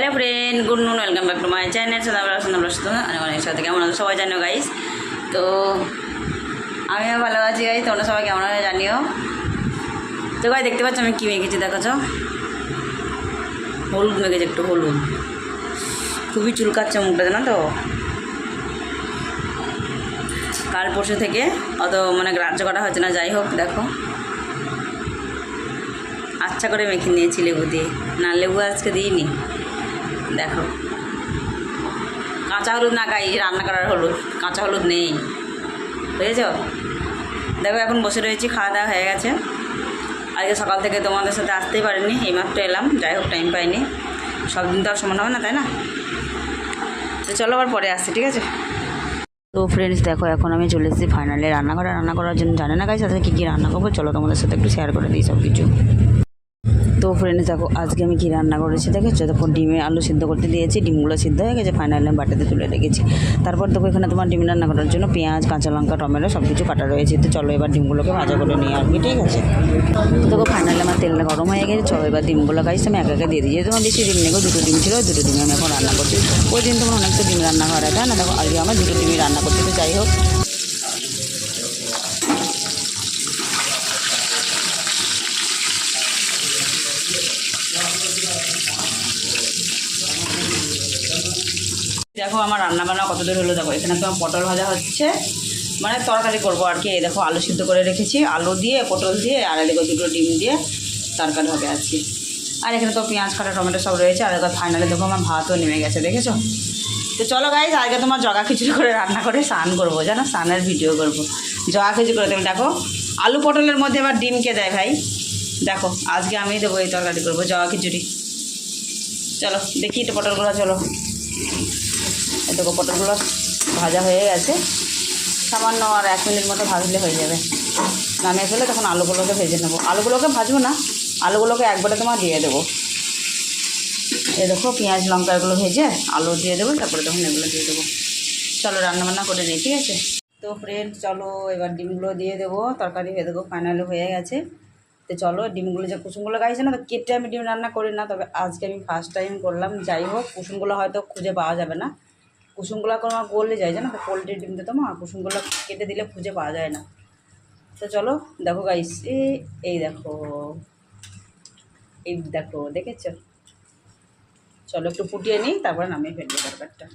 Hello friend, good noon, welcome back to my channel. সাদা আমরা সুন্দর সুন্দর অনেক সাথে কেমন আছো? সবাই জানিও গাইস তো আমিও ভালো আছি গাইস তোমরা সবাই কেমন আছে জানিও। তো গাই দেখতে পাচ্ছ আমি কী মেখেছি, দেখাচ্ছ? হলুদ মেখেছি, একটু হলুদ। খুবই চুলকাচ্ছে মুখটা, জানো তো? কাল পরশু থেকে অত মানে গ্রাহ্য করা হচ্ছে না, যাই হোক, দেখো। আচ্ছা করে মেখে নিয়েছি লেবু দিয়ে। না, লেবু আজকে দিইনি। দেখো। কাঁচা হলুদ না গাই, রান্না করার হলুদ। কাঁচা হলুদ নেই। বুঝেছ? দেখো, এখন বসে রয়েছি, খাওয়া দাওয়া হয়ে গেছে। আজকে সকাল থেকে তোমাদের সাথে আসতেই পারিনি, এইমাত্র এলাম। যাই হোক টাইম পাইনি। সব দিন তো আর সমান হবে না, তাই না? তো চলো আবার পরে আসছি, ঠিক আছে? তো ফ্রেন্ডস দেখো, এখন আমি চলে এসেছি ফাইনালি রান্নাঘরে। রান্না করার জন্য জানে না গাইছে আজকে কী কী রান্না করব? চলো তোমাদের সাথে একটু শেয়ার করে দিই সব কিছু তো ফ্রেন্ডস দেখো আজকে আমি কী রান্না করেছি দেখেছ? দেখো ডিমে আলু সিদ্ধ করতে দিয়েছি ডিমগুলো সিদ্ধ হয়ে গেছে ফাইনালি আমি বাটিতে তুলে রেখেছি। তারপর দেখো এখানে তোমার ডিম রান্না করার জন্য পেঁয়াজ কাঁচা লঙ্কা টমেটো সব কিছু কাটা রয়েছে। তো চলো এবার ডিমগুলোকে ভাজা করে নিয়ে কি ঠিক আছে? তো দেখো ফাইনালি আমার তেলটা গরম হয়ে গেছে চলো এবার ডিমগুলো গাইছি আমি একা দিয়ে দিই। যেহেতু আমার বেশি ডিম গো, দুটো ডিম ছিল দুটো ডিমে আমি এখন রান্না করছি। ওই দিন তোমার অনেক তো ডিম রান্না করা তাই না? দেখো আজকে আমার দুটো ডিমই রান্না করতে তো যাই হোক। দেখো আমার রান্না বান্না কত দূর হলো, দেখো এখানে তোমার পটল ভাজা হচ্ছে। মানে তরকারি করব আর কি দেখো আলু সিদ্ধ করে রেখেছি। আলু দিয়ে, পটল দিয়ে, আর এদিকে দুটো ডিম দিয়ে তরকারি হবে আজকে আর এখানে তো পেঁয়াজ, কাটা, টমেটো সব রয়েছে। আর এবার ফাইনালি দেখো আমার ভাতও নেমে গেছে, দেখেছ? তো চলো গাইজ আগে তোমার জগা খিচুড়ি করে রান্না করে স্নান করব, জানো? স্নানের ভিডিও করব। জগা খিচুড়ি করে তুমি দেখো? আলু পটলের মধ্যে এবার ডিম কে দেয় ভাই? দেখো, আজকে আমি দেবো এই তরকারি করব, জগা খিচুড়ি। চলো, দেখি তো পটলগুলো, চলো। দেখো পটলগুলো ভাজা হয়ে গেছে। সামান্য আর এক মিনিট মতো ভাজলে হয়ে যাবে। নামিয়ে ফেলে তখন আলুগুলোকে ভেজে নেব। আলুগুলোকে ভাজবো না, আলুগুলোকে একবারে তোমার দিয়ে দেবো। এ দেখো পেঁয়াজ লঙ্কা এগুলো ভেজে আলু দিয়ে দেবো, তারপরে তখন এগুলো দিয়ে দেবো। চলো রান্নাবান্না করে নিই, ঠিক আছে? তো ফ্রেন্ড চলো এবার ডিমগুলো দিয়ে দেবো। তরকারি হয়ে দেবো ফাইনালি হয়ে গেছে। তো চলো ডিমগুলো যে কুসুমগুলো গাইছে না, তো কেটে আমি ডিম রান্না করি না, তবে আজকে আমি ফার্স্ট টাইম করলাম। যাই হোক, কুসুমগুলো হয়তো খুঁজে পাওয়া যাবে না। কুসুমগুলো কোনো গলে যায়, জানো তো? পোলট্রির ডিম তো মা, কুসুমগুলা কেটে দিলে খুঁজে পাওয়া যায় না। তো চলো, দেখো গাইস এই দেখো এই দেখো, দেখেছ? চলো একটু ফুটিয়ে নিই, তারপরে নামিয়ে ফেলবে তরকারটা